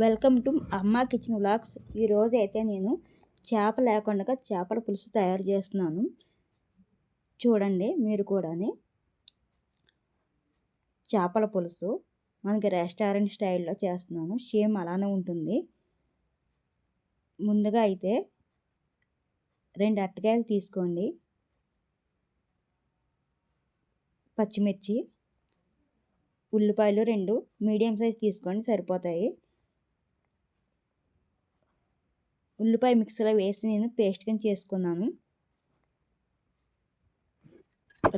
Welcome to Amma kitchen vlogs. ఈరోజు అయితే నేను చేప లేకుండా చేపల పులుసు తయారు చేస్తున్నాను. చూడండి మీరు కూడా చేపల పులుసు మనకి రెస్టారెంట్ స్టైల్లో చేస్తున్నాను. సేమ్ అలానే ఉంటుంది. ముందుగా అయితే రెండు అట్టకాయలు తీసుకోండి. పచ్చిమిర్చి ఉల్లిపాయలు రెండు. మీడియం సైజ్ తీసుకోండి సరిపోతాయి. ఉల్లిపాయ మిక్సీలో వేసి నేను పేస్ట్ కింద చేసుకున్నాను.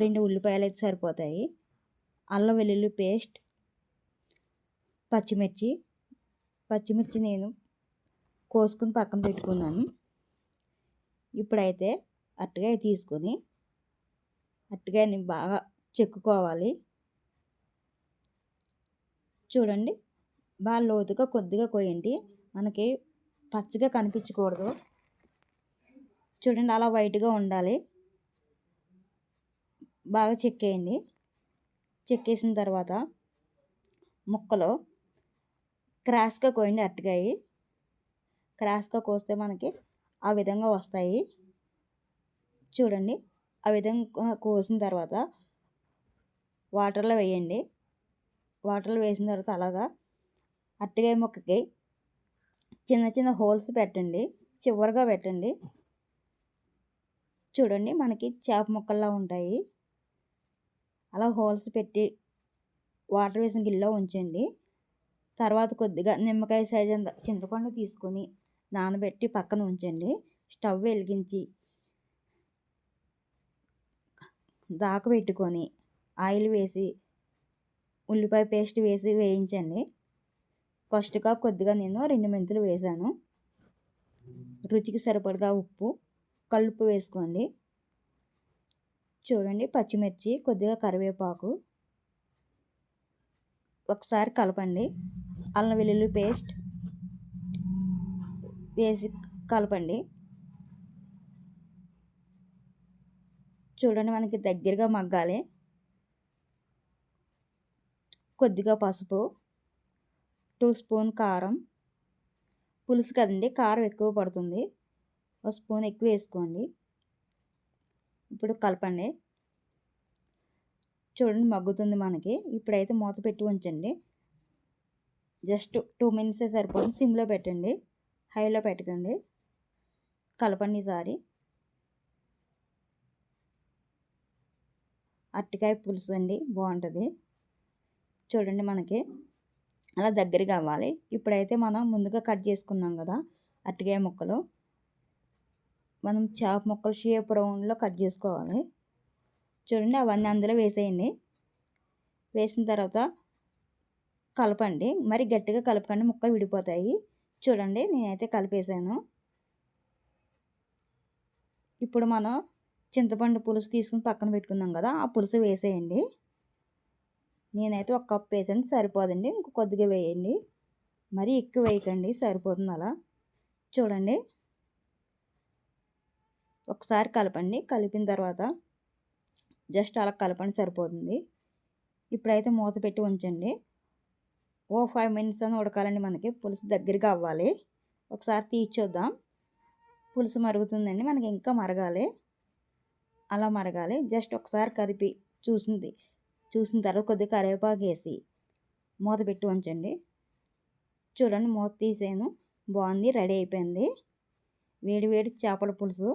రెండు ఉల్లిపాయలు అయితే సరిపోతాయి. అల్లం వెల్లుల్లి పేస్ట్ పచ్చిమిర్చి పచ్చిమిర్చి నేను కోసుకుని పక్కన పెట్టుకున్నాను. ఇప్పుడైతే అట్టగాయ తీసుకొని అట్టగాయని బాగా చెక్కుకోవాలి. చూడండి బాగా లోతుగా కొద్దిగా కోయండి మనకి పచ్చగా కనిపించకూడదు. చూడండి అలా వైట్గా ఉండాలి. బాగా చెక్కేయండి. చెక్కేసిన తర్వాత ముక్కలు క్రాస్గా కోయండి అరటికాయి. క్రాస్గా కోస్తే మనకి ఆ విధంగా వస్తాయి. చూడండి ఆ విధంగా కోసిన తర్వాత వాటర్లో వేయండి. వాటర్లో వేసిన తర్వాత అలాగా అరటికాయ ముక్కకి చిన్న చిన్న హోల్స్ పెట్టండి. చివరిగా పెట్టండి. చూడండి మనకి చేప ముక్కల్లా ఉంటాయి. అలా హోల్స్ పెట్టి వాటర్ వేసిన గిల్లో ఉంచండి. తర్వాత కొద్దిగా నిమ్మకాయ సైజ్ అంత చింతపండు తీసుకొని నానబెట్టి పక్కన ఉంచండి. స్టవ్ వెలిగించి దాక పెట్టుకొని ఆయిల్ వేసి ఉల్లిపాయ పేస్ట్ వేసి వేయించండి. ఫస్ట్ కప్ కొద్దిగా నేను రెండు మెంతులు వేసాను. రుచికి సరిపడగా ఉప్పు కలుపు వేసుకోండి. చూడండి పచ్చిమిర్చి కొద్దిగా కరివేపాకు. ఒకసారి కలపండి. అల్లం వెల్లుల్లి పేస్ట్ వేసి కలపండి. చూడండి మనకి దగ్గరగా మగ్గాలి. కొద్దిగా పసుపు. టూ స్పూన్ కారం. పులుసు కదండి కారం ఎక్కువ పడుతుంది. ఒక స్పూన్ ఎక్కువ వేసుకోండి. ఇప్పుడు కలపండి. చూడండి మగ్గుతుంది మనకి. ఇప్పుడైతే మూత పెట్టి ఉంచండి. జస్ట్ టూ మినిట్సే సరిపోతుంది. సిమ్లో పెట్టండి. హైలో పెట్టకండి. కలపండి ఈసారి. అరటికాయ పులుసు అండి బాగుంటుంది. చూడండి మనకి. అలా దగ్గరగా అవ్వాలి. ఇప్పుడైతే మనం ముందుగా కట్ చేసుకున్నాం కదా అరటికాయ ముక్కలు. మనం చేప ముక్కలు షేప్ రౌండ్లో కట్ చేసుకోవాలి. చూడండి అవన్నీ అందులో వేసేయండి. వేసిన తర్వాత కలపండి. మరి గట్టిగా కలపకండి ముక్కలు విడిపోతాయి. చూడండి నేనైతే కలిపేసాను ఇప్పుడు మనం చింతపండు పులుసు తీసుకుని పక్కన పెట్టుకున్నాం కదా ఆ పులుసు వేసేయండి. నేనైతే ఒక కప్ వేసాను. సరిపోదండి. ఇంక కొద్దిగా వేయండి. మరీ ఎక్కువ వేయకండి. సరిపోతుంది అలా. చూడండి. ఒకసారి కలపండి. కలిపిన తర్వాత జస్ట్ అలా కలపండి. సరిపోతుంది. ఇప్పుడైతే మూత పెట్టి ఉంచండి. ఓ ఫైవ్ మినిట్స్ అని ఉడకాలండి మనకి. పులుసు దగ్గరగా అవ్వాలి. ఒకసారి తీర్చొద్దాం పులుసు మరుగుతుందండి. మనకి ఇంకా మరగాలి. అలా మరగాలి. జస్ట్ ఒకసారి కలిపి చూసింది. చూసిన తర్వాత కొద్దిగా కరివేపాకు వేసి మూత పెట్టి ఉంచండి. చూడండి మూత తీసాను. బాగుంది రెడీ అయిపోయింది. వేడి వేడి చేపల పులుసు.